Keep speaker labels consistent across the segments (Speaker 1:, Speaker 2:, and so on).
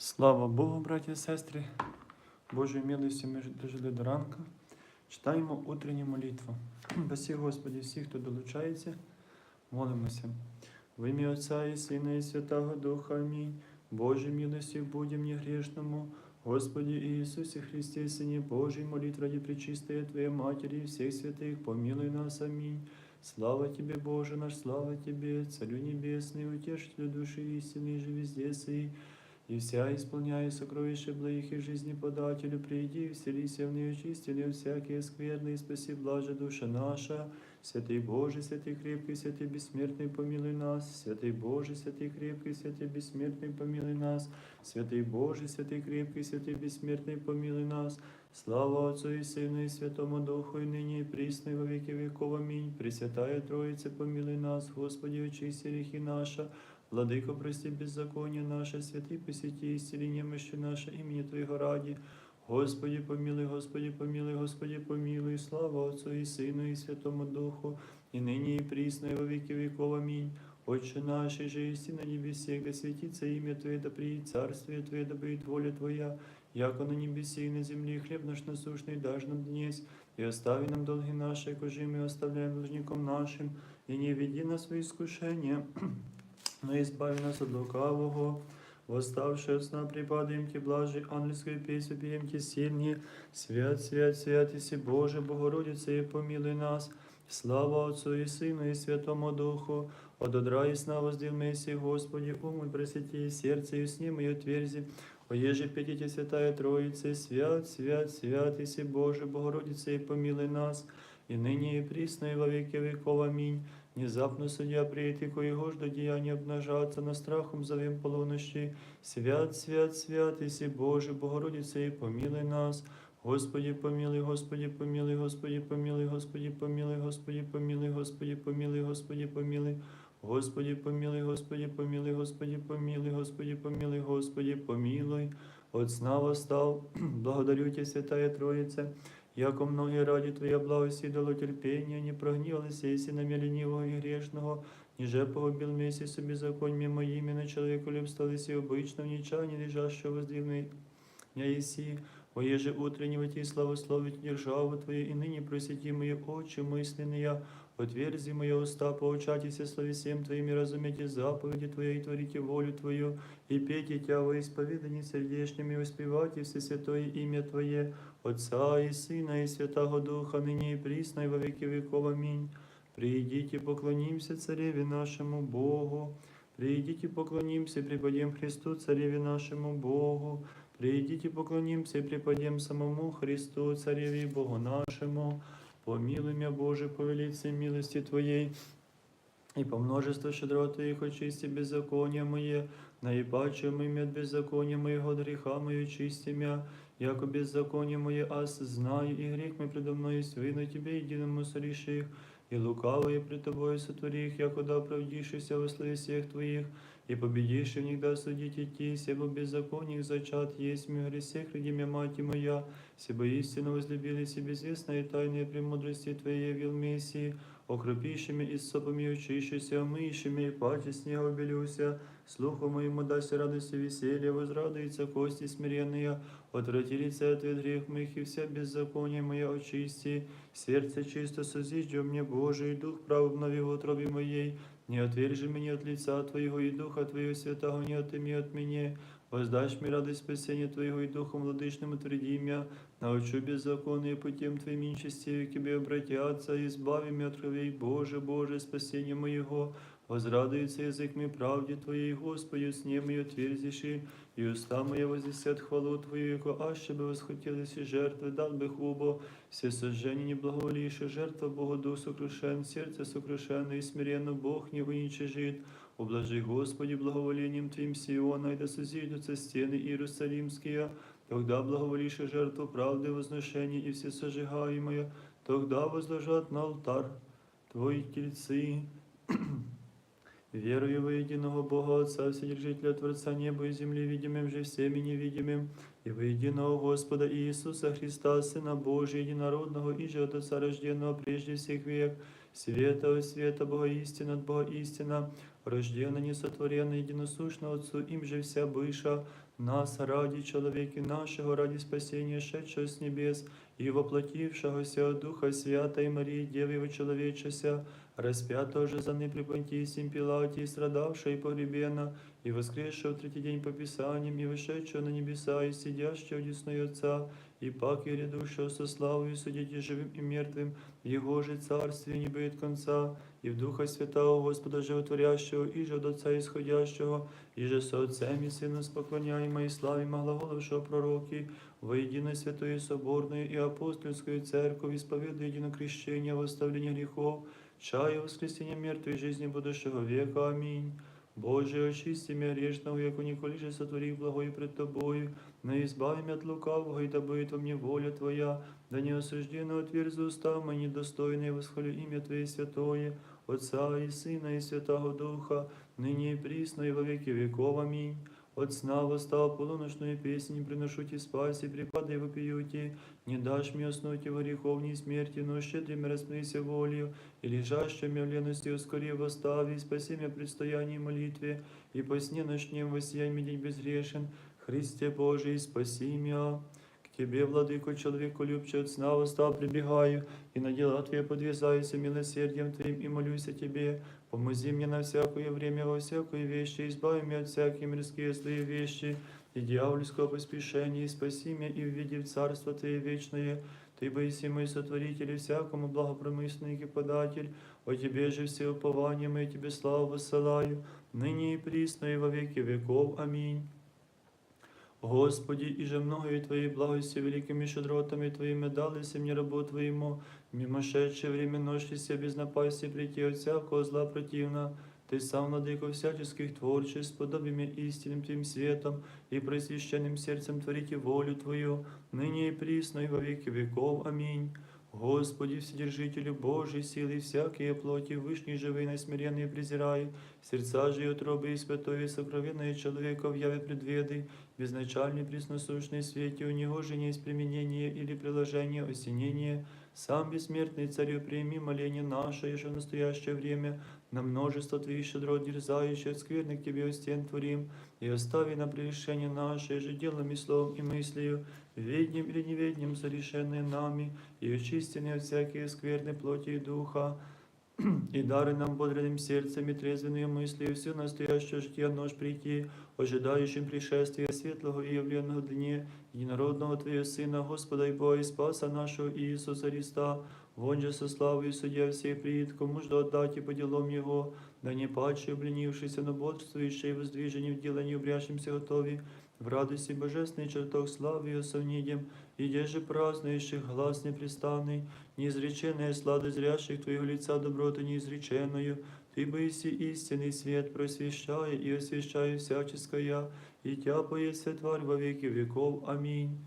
Speaker 1: Слава Богу, браті і сестри, Божої милості ми дожили до ранку. Читаємо утренню молитву. Спасі Господі всіх, хто долучається, молимося. В ім'я Отця і Сина, і Святого Духа. Амінь. Боже милості будем не грешному. Господи Иисусе Христе, Сыне Божий, молит ради пречистая Твоей Матери и всех святых, помилуй нас. Аминь. Слава Тебе, Боже наш, слава Тебе, Царю Небесный, Утешителю души истины, же везде сей, и вся исполняя сокровища благих и жизни подателю, приди, вселися в нее очистили всякие скверные, спаси блаже душа наша. Святый Боже, святый крепкий, святый бессмертный, помилуй нас. Святый Боже, святый крепкий, святый бессмертный, помилуй нас. Святый Боже, святый крепкий, святый бессмертный, помилуй нас. Слава Отцу и Сыну и Святому Духу, и ныне и присно, и во веки веков. Аминь. Пресвятая Троица, помилуй нас, Господи, очисти грехи наши. Владыко, прости беззаконие наше, святый посети, исцели немощи наше, имени Твоего ради. Господи, помилуй, Господи, помилуй, Господи, помилуй, слава Отцу и Сыну и Святому Духу, и ныне и присно, и во веки веков. Аминь. Отче наш, и же есть на небесе, да светится имя Твое, да приедет царствие Твое, да будет воля Твоя, яко на небесе и на земле, хлеб наш насущный дашь нам днесь, и остави нам долги наши, кожи мы оставляем должником нашим, и не веди нас в искушение, но избави нас от лукавого. Восставши от сна припадаем Ти, блажи, ангельскую песню пеем Ти сильнее. Свят, свят, свят, Иси Боже, Богородице, и помилуй нас. Слава Отцу и Сыну и Святому Духу, от одра и сна воздел Господи, просвети, и сердце и сни мое тверзи. О еже пятите Святая Троица, свят, свят, свят, Иси Боже, Богородице, и помилуй нас, и ныне и присно, и во веки веков. Аминь. Внезапно судья приедет, и коего ж до деяния обнажаться, на страхом зовем полунощи. Свят, свят, свят, Иси Боже, Богородице, и помилуй нас. Господи, помилуй, Господи, помилуй, Господи, помилуй, Господи, помилуй, Господи, помилуй, Господи, помилуй, Господи, помилуй. Господи, помилуй, Господи, помилуй, Господи, помилуй, Господи, помилуй, Господи, помилуй. От сна восстал, благодарю Тебя, Святая Троица, яко многие ради Твоя благости дало терпения, не прогнивалися, если на ленивого и грешного, ниже погубил вместе с беззакониями моими, на человеку лем сталися обычно в нечане, лежащего воздвигной я еси, о еже утреннего Ти славословить державу Твою, и ныне просвети мои очи мысленные, отверзи мои уста, поучайтесь слави всем Твоими, разумейте заповеди Твои и творите волю Твою, и пейте Тя во исповедании сердечными, воспевайте все святое имя Твое, Отца и Сына и Святого Духа, ныне и присно, и во веки веков. Аминь. Придите, поклонимся Цареве нашему Богу. Придите, поклонимся и преподем Христу, Цареве нашему Богу. Придите, поклонимся и преподем самому Христу, Цареве и Богу нашему. Помилуй Боже, по велице милости Твоей, и по множеству щедрот Твоих очисти беззакония мое, наипаче имя от беззакония моего греха мою чисти яко беззаконие мое аз знаю, и грех мой предо мною свину Тебе единому сореших, и лукавое пред Тобою сотвори их, якуда оправдишься во славе всех Твоих, и победишь в них да судить идти, себо беззаконий зачат есть ми гресе, хради мя мать моя, себо истину возлюбили себе известные тайные премудрости Твоей явил Мессии, окропившими и сопами очищися, омыйшими, и паче снега обелюся, слуху моему дасть радость и веселье, возрадуется кости смиренные, отврати лице ответ грех моих, и вся беззаконие моя очисти, сердце чисто созижди мне, Божий, дух прав обнови в утробе моей, не отвержи меня от лица Твоего и Духа Твоего Святого, не отыми от меня, воздашь мне радость спасения Твоего и Духом владычным утверди меня, научу беззаконные путем Твоим нечестивее к Тебе обратятся, избави меня от кровей, Боже, Боже, спасение моего, возрадуется язык мой правде Твоей, Господи, с ним и отверзиши, и уста моя возвестят хвалу Твою, яко аще бы восхотелись и жертвы, дал бы хубо, все сожжения не благоволивши, жертва Богу Дух сокрушен, сердце сокрушенно и смиренно Бог не выничижит. Ублажи, Господи, благоволением Твоим Сиона, и да созидутся стены Иерусалимские, тогда благоволишь жертву правды возношения и все сожигаемое, тогда возложат на алтарь Твои тельцы. Верую во единого Бога Отца, Вседержителя Творца неба и земли, видимым же всеми невидимым, и во единого Господа Иисуса Христа, Сына Божия, единородного, и же от Отца рожденного прежде всех век, света от света, Бога истина от Бога истина, рожденно, несотворенно, единосущно Отцу, им же вся быша, нас ради чоловіки нашого, ради спасіння, шедшого з небес, і воплотившегося от Духа Марії, Марии, Девы Вочеловечеся, распятого же за при Понтийсим Пилате, и страдавшего и и воскресшего в третий день по Писаниям, и вышедшего на небеса, и сидящего одесной Отца, и пак и грядущего со славою судить и живым и мертвым, в Его же царстве не будет конца, и в Духа Святого Господа Животворящего, и же от Отца Исходящего, и же со Отцем и Сыном споклоняемо и славимо глаголовшего пророки, во единой святую соборную и апостольскую церковь, исповедуя едино крещение, восставление грехов, чая воскресения мертвой жизни будущего века. Аминь. Боже, очисти меня грешного, яко николи же сотвори благое пред Тобою, но избави меня от лукавого, и да будет во мне воля Твоя, да не осужденно отверзу уста мои недостойные, восхвалю имя Твое святое, Отца и Сына и Святого Духа, ныне и присно и во веки веков. Аминь. От сна восстал полуночную песнь, приношу ти спаси, припадай вопиюти, не дашь мне уснуть во греховней смерти, но щедрым распнися волею, и лежащими в лености ускори восстави, спаси меня в предстоянии молитве, и по сне ночнем воссияй день безгрешен, Христе Божий, спаси меня. К Тебе, владыко, человеку любче от сна восстал, прибегаю, и на дела Твои подвязаюсь милосердием Твоим, и молюсь о Тебе, Помози мне на всякое время, во всякой вещи, избави меня от всякие мирские злые вещи и дьявольского поспешения, и спаси меня и введи в Царство Твое вечное. Ты боиси мой сотворитель и всякому благопромысленный и податель, о Тебе же все упования мои, Тебе славу высылаю, ныне и присно и во веки веков. Аминь. Господи, и же многою Твоей благости великими щедротами Твоими дались мне рабу Твоему, мимошедшее время ношися без напасти прийти от всякого зла противна. Ты сам, владыко всяческих творчеств, подоби мне истинным Твоим светом и просвященным сердцем творите волю Твою, ныне и присно и во веки веков. Аминь. Господи, Вседержителю Божий, силы всякие плоти, вышней живые, насмиренные презирай, сердца же и утробы и святое и сокровенное человека в яве предведы, безначальный пресносущный свете, у него же не есть применение или приложение, осенение, сам бессмертный царю, прими моление наше, еще в настоящее время, на множество Твоих щедрот дерзающих, скверных Тебе у стен творим, и остави на прегрешение наше, же и словом и мыслью, ведним или неведним, совершенные нами, и очистенные всякие скверны плоти и духа, и дары нам бодрым сердцем и трезвенную мыслью все настоящее житие нож прийти, ожидающим пришествия светлого и явленного дне, единородного Твоего Сына, Господа и Бога и Спаса нашего Иисуса Христа, вон же со славой судья всех приит, кому же отдать и по делам Его, да не падший, обленившийся, но бодрствующий, воздвиженный в делании убрящимся готови, в радости божественный чертог славы и совнидем, и деже празднующих глаз непрестанный, неизреченная сладость зрящих Твоего лица доброты неизреченную, Ты боиси истинный свет, просвещая и освещая всяческое, и Тя поесть тварь во веки веков. Аминь.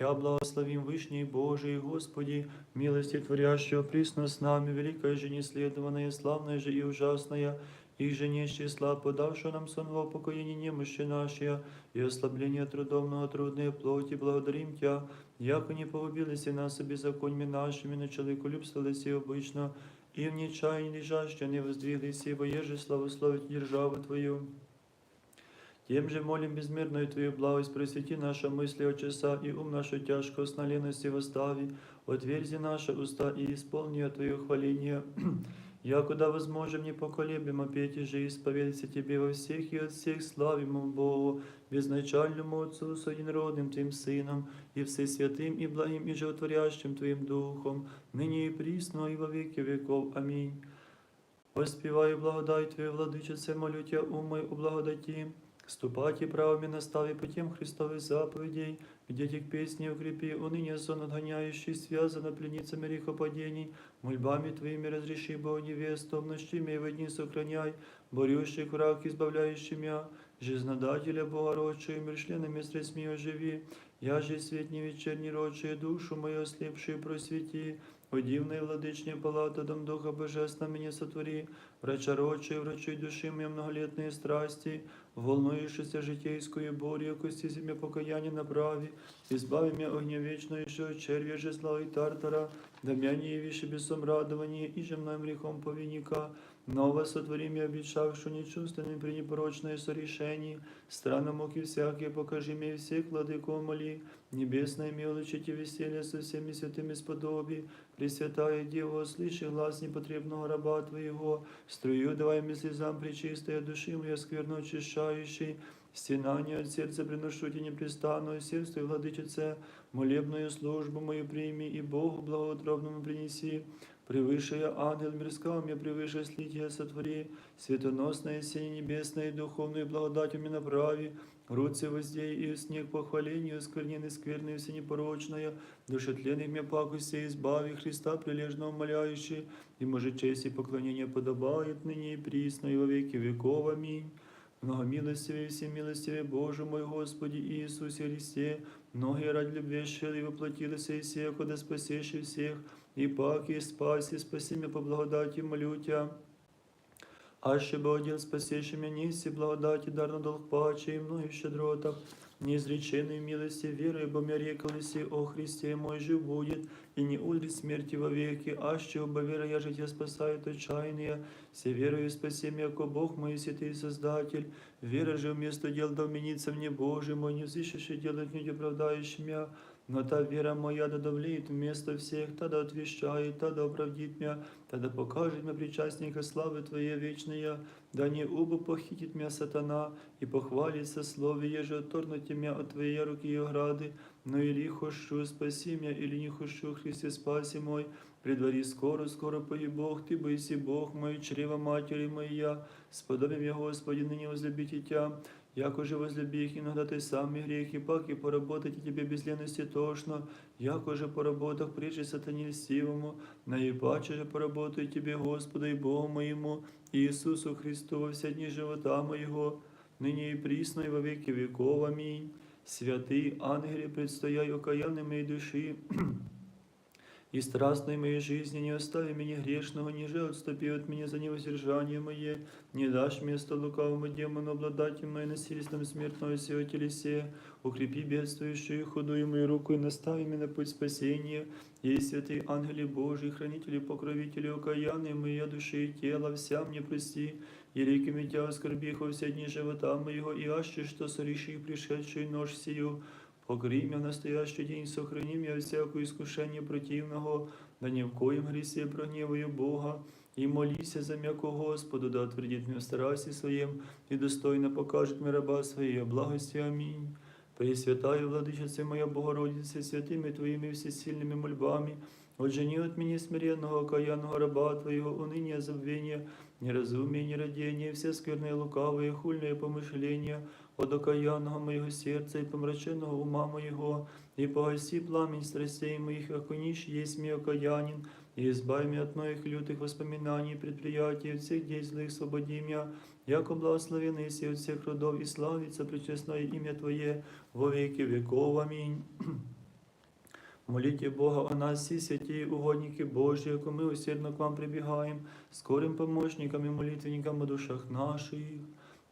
Speaker 1: Тя благословим Вышний Божий, Господи, милости творящего присно с нами, великая же неследованная, славная же и ужасная, и же не числа, подавшего нам сон во упокоение немощи нашей, и ослабление трудовного трудной плоти, благодарим Тя, яко не погубились и нас беззаконьми нашими, на человеколюбствовались и обычно, и в нечаянии лежаще не воздвиглись, и воеже славословить державу Твою. Тем же молим безмерную Твою благость, просвети наши мысли от часа и ум нашу тяжко с налености восстави, отверзи наши уста и исполни Твое хваление. Якуда возможем непоколебимо петь и же исповедаться Тебе во всех и от всех славимому Богу, безначальному Отцу с единородным Твоим Сыном, и Всесвятым и благим и животворящим Твоим Духом, ныне и присно и во веки веков. Аминь. Воспіваю благодать Твою, владичице, молю Тя, умой у благодаті, ступати правами настави путем Христовых заповедей, где тих песни укрепи, уныне сон отгоняющий, связано пленницами грехопадений, мольбами Твоими разреши, Бог невесту, в ночи и в дни сохраняй, борющих враг, избавляющий меня, жизнодателя Богородчую, мир членами средств оживи, я же свет не вечерний родший, душу мою ослепшую просвети, О дивной владычне палата дом Духа Божественного меня сотвори, врача врачуй души мои многолетные страсти, волнующейся житейскую бурю, кости земля покаяние направи, избави меня огня вечного, еще от червя же зла и тартара, да меня не явишь бесом радование, и же мной грехом повинника, Ново сотвори мне обещавшую нечувственным при непорочное сорешении, странно муки всякие, покажи мне всех, владыко моли, небесное милочите веселье со всеми святыми сподоби, Пресвятая Дева, слыши глаз непотребного раба Твоего, струю давай мне слезам причистая души моя скверно очищающей, стенание от сердца приношу тебе непрестанную, сердце владычице, молебную службу мою прими и Богу благоутробному принеси, Превыше ангел мирского, мне превыше слития сотвори, светоносное сине небесное, духовную благодать мне направи, Руцы воздей и снег похвалению, скверненный скверный, все непорочная, душетленных мне пакости избави Христа прилежно умоляющий, и может честь и поклонение подобает ныне и присно, и во веки веков. Аминь. Многомилостивый и всемилостивый Боже мой Господи Иисусе Христе, многие ради любви шили и воплотилися и сея, куда спасешь всех, и пак и спаси, спаси меня по благодати молю Тя. Аще бы один спасеши меня неси благодати, дар на долг паче и многих щедротах, неизреченной милости веры, бо мне рекалися, о Христе мой жив будет, и не удрит смерти вовеки, аще оба вера я жития спасает отчаяние, все верою спаси меня, яко Бог мой святый Создатель, вера же вместо дел да вменится мне Боже мой, не взыщешь делать не оправдающий меня, но та вера моя да давлеет вместо всех, та да отвещает, та да оправдит меня, та да покажет мне причастника славы Твоей вечная, да не убо похитит меня сатана, и похвалится слове, еже отторнуть меня от Твоей руки и ограды, но или хощу, спаси меня, или не хощу, Христе, спаси мой, предвари скоро, скоро пои Бог, Ты боиси Бог мой, чрева матери моя, сподобим я, Господи, ныне возлюбите Тя, Яко же возлюби их иногда ты сами грехи, пак и поработать и тебе без лености тошно, яко же поработах прежде сатане льстивому, наипаче же поработаю тебе, Господу и Богу моему, Иисусу Христу во все дни живота моего, ныне и присно и во веки веков. Аминь. Святый ангеле, предстояй окаянной моей души, и страстной моей жизни не остави меня грешного, ниже отступи от меня за невоздержание мое, не дашь место лукавому демону, обладатель моей насильством смертного сего телесе, укрепи бедствующую и худую мою руку и настави меня на путь спасения, и святые ангели Божии, хранители, покровители, окаянные моей души и тела, вся мне прости, и реки меня оскорбих во все дни живота моего, и аще, что сореши пришедшую нож сию, Покори меня в настоящий день, сохрани меня от всякого искушения противного, да ни в коем гресе прогневаю Бога, и молися за м'яко Господу, да отвердит меня в страсти своем, и достойно покажет мне раба своей благости. Аминь. Пресвятая Владычице моя Богородице, святыми Твоими всесильными мольбами, отжени от меня смиренного, окаянного раба Твоего, уныния, забвения, неразумия, нерадения, все скверные, лукавые, хульные помышления, от окаянного моего сердца и помраченного ума моего, и погаси пламень страстей моих, яко нищ есть мне окаянин, и избави меня от моих лютых воспоминаний, предприятий, от всех дей злых свободи меня, яко благословенный си от всех родов, и славится пречестное имя Твое во веки веков. Аминь. Молите Бога о нас, всі святі угодники Божі, яко ми усердно к вам прибігаємо, скорим помощникам і молитвенникам о душах наших.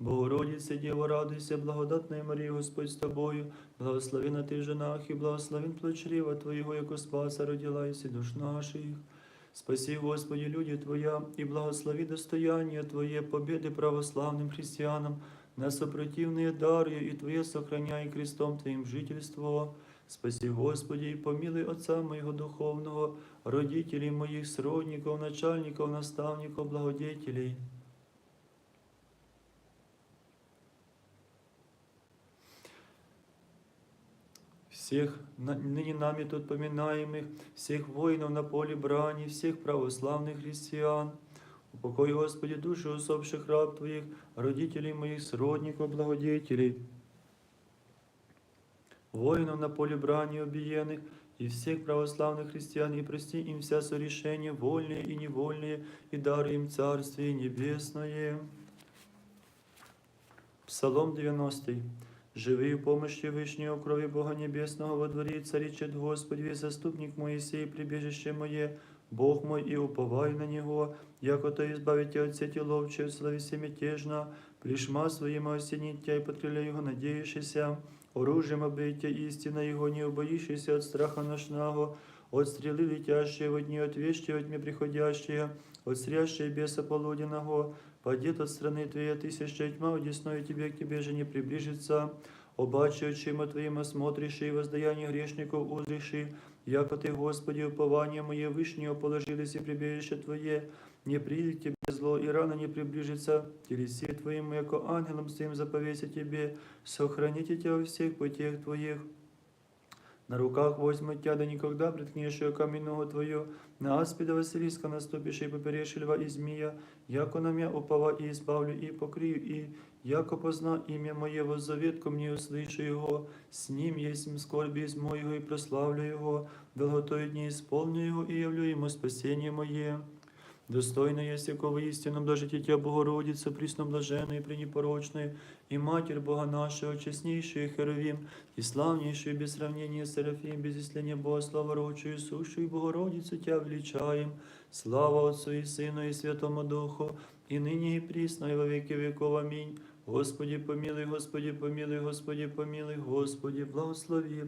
Speaker 1: Богородице, Діво, радуйся, благодатная Марія, Господь з тобою, благословена ти в женах, і благословен плод чрева Твоєго, яко спаса родила і душ наших. Спаси, Господи, люди Твоя, и благослови достояние Твое, победы православным христианам, на сопротивные дары, и Твое сохраняй крестом Твоим жительство. Спаси, Господи, и помилуй Отца моего духовного, родителей моих, сродников, начальников, наставников, благодетелей. всех на- ныне нами тут поминаемых, всех воинов на поле брани, всех православных христиан. Упокой, Господи, души усопших раб Твоих, родителей моих, сродников, благодетелей, воинов на поле брани убиенных, и всех православных христиан, и прости им вся сорешения, вольные и невольные, и дары им Царствие Небесное. Псалом 90. Живи в помощи Вышнего крови Бога Небесного во дворе царичет Господи, заступник Моисей, прибежище мое, Бог мой, и уповай на Него, яко то избавите от сети ловчей, слави мятежно, плешма своим осенитя и под крылья Его надеющийся, оружием обейте истина Его, не убоишься от страха ношного, от стрелы летящие в дни, от вещи во тьме приходящие, от стрящей беса полуденного, Падет от страны Твоей тысяча тьма, одесную Тебе к Тебе же не приближится. Обаче очима Твоим осмотришь и воздаяние грешников узришь, яко Ты, Господи, упование мое вышнее положились и прибежище Твое, не придет к Тебе зло, и рано не приближится телеси Твоим, яко ангелом своим заповеся Тебе, сохраните Тебя во всех путях Твоих. На руках возьму тебя, да никогда приткнешь ее каменного твою, на аспида Василиска наступишь и поперешь льва и змея, яко на меня упова и избавлю и покрию, и яко позна имя мое воззаветку мне услышу его, с ним есть скорби из моего и прославлю его, долготою дни исполню его и явлю ему спасение мое. Достойно есть якого истину блажите Тебя, Богородица, пресноблаженная и пренепорочная, и Матерь Бога нашего, честнейшая Херовим, и славнейшую без сравнения Серафим, без исления Бога, слава рочую, сущую Богородицу Тебя величаем, слава Отцу и Сыну и Святому Духу, и ныне и присно, и во веки веков. Аминь. Господи, помилуй, Господи, помилуй, Господи, помилуй, Господи, благослови.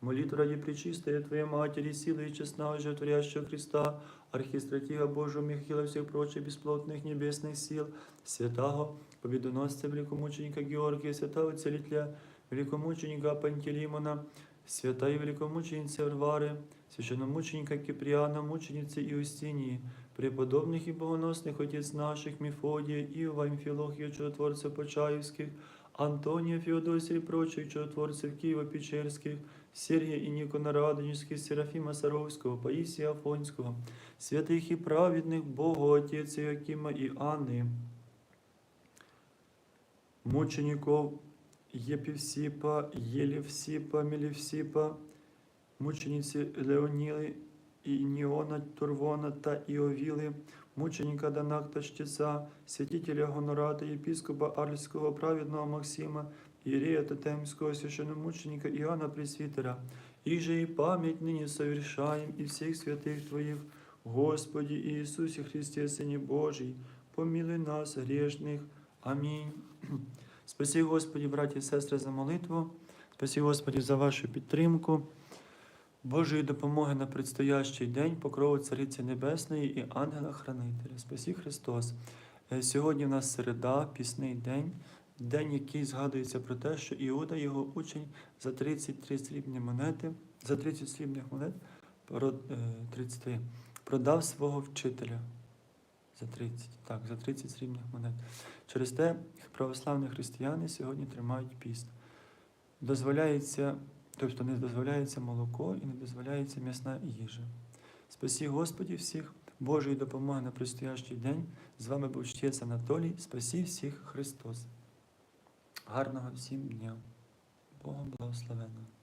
Speaker 1: Молитву ради Пречистой Твоей Матери, силы и честного животворящего Христа, архистратига Божьего Михаила, всех прочих бесплотных небесных сил, святого победоносца великомученика Георгия, святого целителя великомученика Пантелеймона, святой великомученицы Варвары, священномученика Киприана, мученицы Иустинии, преподобных и богоносных отец наших Мефодия, Иова, Амфилохия, чудотворцев Почаевских, Антония, Феодосия и прочих чудотворцев Киева-Печерских, Сергия и Никона Радонежских, Серафима Саровского, Паисия Афонского, святых и праведных Богу, Отец Иакима и Анны, мучеников Епивсипа, Елевсипа, Мелевсипа, мучениці Леоніли, і Ніона Турвона та Іовіли, мученика Данакта Штіца, святителя Гонората, єпископа Арльського праведного Максима, Иерея Тотемского священномученика Иоанна Пресвитера, и же и память ныне совершаем и всех святых Твоих, Господи Иисусе Христе, Сыне Божий, помилуй нас, грешных. Амінь. Спасі, Господі, браті і сестри, за молитву. Спасі, Господі, за вашу підтримку. Божої допомоги на предстоящий день, покрову Цариці Небесної і ангела-хранителя. Спасі Христос. Е, Сьогодні в нас середа, пісний день, день, який згадується про те, що Іуда, його учень, за 33 срібні монети, за 30 срібних монет, про- е, 33, продав свого вчителя. За 30, так, за 30 срібних монет. Через те православні християни сьогодні тримають піст. Дозволяється, тобто не дозволяється молоко і не дозволяється м'ясна їжа. Спасі Господі всіх, Божої допомоги на предстоящий день. З вами був Щець Анатолій. Спасі всіх Христос. Гарного всім дня. Богом благословенно.